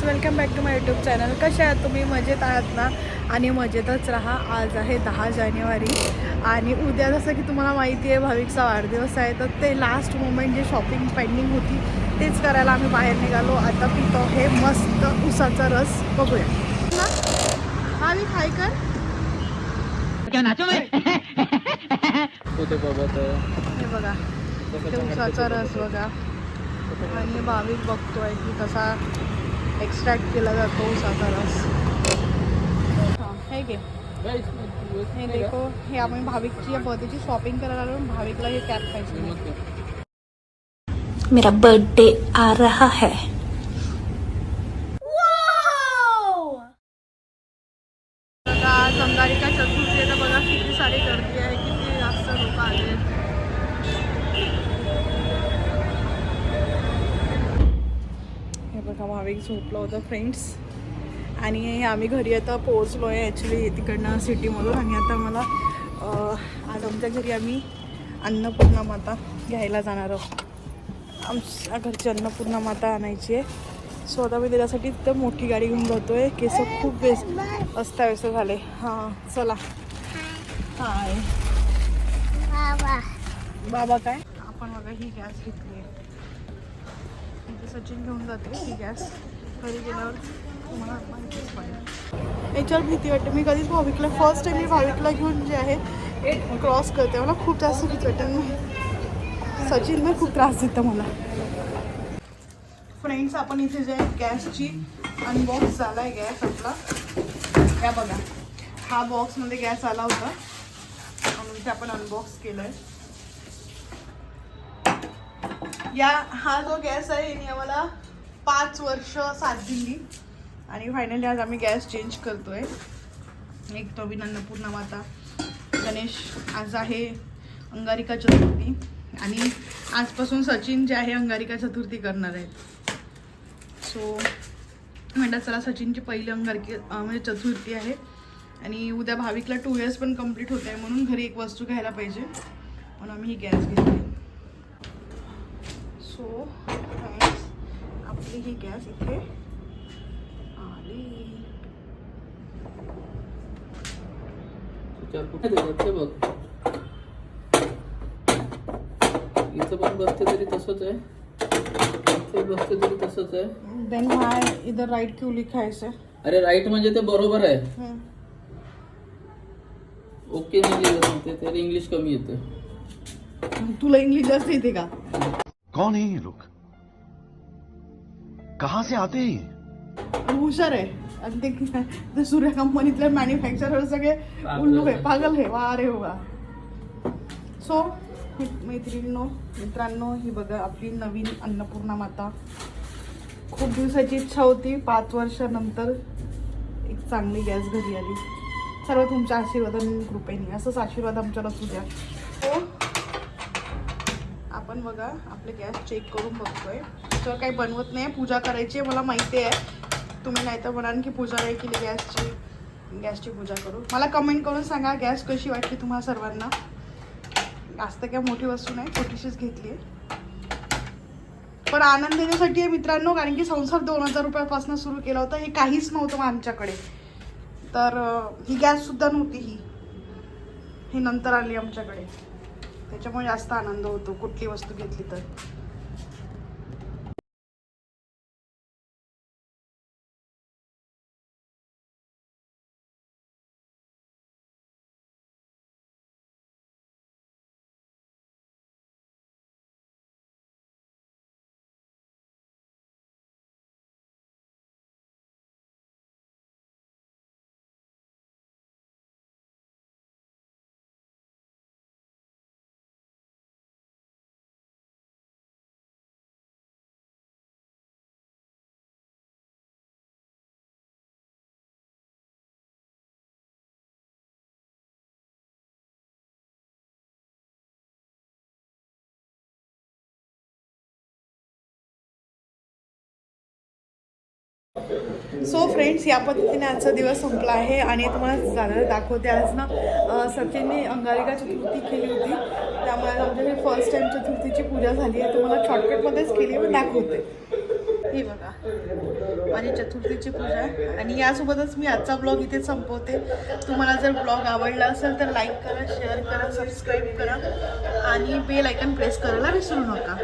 Friends welcome back to my YouTube channel कसे आहात तुम्ही? मजेत आहात ना? आणि मजेतच राहा. आज आहे दहा जानेवारी. आणि उद्या जसं की तुम्हाला माहिती आहे भाविकचा वाढदिवस आहे. तर ते लास्ट मोमेंट जे शॉपिंग पेंडिंग होती तेच करायला आम्ही बाहेर निघालो. आता पितो हे मस्त उसाचा रस. बघूया. भाविक हाय कर. हे बघा. ते उसाचा रस बघा. आणि भाविक बघतोय की कसा एक्स्ट्रॅक्ट केला जातो उसाचा रस हाँ हे घे हे देखो हे आम्ही भाविकची या बर्थडेची शॉपिंग करायला आलो भाविकला हे कॅप पाहिजे मेरा बर्थडे आ रहा है। बघा आज चतुर्थी बघा किती सारी गर्दी आहे किती जास्त लोक आले बघा भाविक झोपलं होतं फ्रेंड्स आणि आम्ही घरी आता पोहोचलो आहे ॲक्च्युली तिकडनं सिटीमधून. आणि आता मला आज आमच्या घरी आम्ही अन्नपूर्णा माता घ्यायला जाणार आहोत. आमच्या घरची अन्नपूर्णा माता आणायची आहे. सो आता मी त्याच्यासाठी तिथं मोठी गाडी घेऊन जातो आहे केस खूप बेस अस्ताव्यस्त झाले. हां चला. हाय. बाबा काय? आपण बघा ही गॅस घेतली आहे. सचिन घेऊन जाते. की गॅस घरी गेल्यावर तुम्हाला माहितीच पडेल. याच्यावर भीती वाटते. मी कधीच भाविकला फर्स्ट टाइम मी भाविकला घेऊन जे आहे क्रॉस करते. मला खूप जास्त भीती वाटते. सचिनला सचिन ना खूप त्रास देतं मला. फ्रेंड्स आपण इथे जे गॅसची अनबॉक्स झाला आहे गॅस आपला. या बघा. हा बॉक्समध्ये गॅस आला होता. म्हणून ते आपण अनबॉक्स केलं आहे या हा जो गॅस आहे याने आम्हाला पाच वर्ष साथ दिली. आणि फायनली आज आम्ही गॅस चेंज करतोय. एक तो अन्नपूर्णा माता गणेश आज आहे अंगारिका चतुर्थी. आणि आजपासून सचिन जे आहे अंगारिका चतुर्थी करणार आहेत. सो म्हणतात चला सचिनची पहिली अंगारकी म्हणजे चतुर्थी आहे. आणि उद्या भाविकला टू इयर्स पण कंप्लीट होत आहे म्हणून घरी एक वस्तू घ्यायला पाहिजे. म्हणून आम्ही ही गॅस घेतली. सो आपली ही गॅस इथे आली. इथं पण बसते तरी तसंच आहे. बसते तरी तसंच आहे. देन हाय इधर राईट क्यू लिखायचं अरे राईट म्हणजे ते बरोबर आहे. ओके त्याला इंग्लिश कमी येतं. तुला इंग्लिश जास्त येते का? कौन है ये लोग? कहां से आते हैं हुशार आहे आणि ते ते सूर्य कंपनीतले मॅन्युफॅक्चरर सगळे उल्लू आहे पागल आहे वा रे वा सो मैत्रिणींनो मित्रांनो ही बघा आपली नवीन अन्नपूर्णा माता. खूप दिवसाची इच्छा होती पाच वर्षानंतर एक चांगली गॅस घरी आली. सर्व तुमच्या आशीर्वादाने कृपेने असंच आशीर्वाद आमच्याला असू द्या. हो आपण बघा आपले गॅस चेक करून बघतोय. तर काही बनवत नाही पूजा करायची आहे मला माहिती आहे. तुम्ही नाही तर म्हणाल की पूजा नाही केली गॅसची. गॅसची पूजा करू. मला कमेंट करून सांगा गॅस कशी वाटली तुम्हाला सर्वांना? जास्त काय मोठी वस्तू नाही छोटीशीच घेतली आहे. पण आनंद देण्यासाठी आहे मित्रांनो कारण की संसार दोन हजार रुपयापासून सुरू केला होता हे काहीच नव्हतं आमच्याकडे. तर ही गॅससुद्धा नव्हती ही. ही नंतर आली आमच्याकडे. त्याच्यामुळे जास्त आनंद होतो कुठली वस्तू घेतली तर. सो फ्रेंड्स या पद्धतीने आजचा दिवस संपला आहे आणि तुम्हाला जाणार दाखवते. आज ना सचिनने अंगारिका चतुर्थी केली होती. त्यामुळे आज आमच्याकडे फर्स्ट टाइम चतुर्थीची पूजा झाली आहे. तुम्हाला शॉर्टकटमध्येच केली पण दाखवते. हे बघा. माझी चतुर्थीची पूजा आहे. आणि यासोबतच मी आजचा ब्लॉग इथे संपवते. तुम्हाला जर ब्लॉग आवडला असेल तर लाईक करा शेअर करा सबस्क्राईब करा. आणि बेल आयकन प्रेस करायला विसरू नका.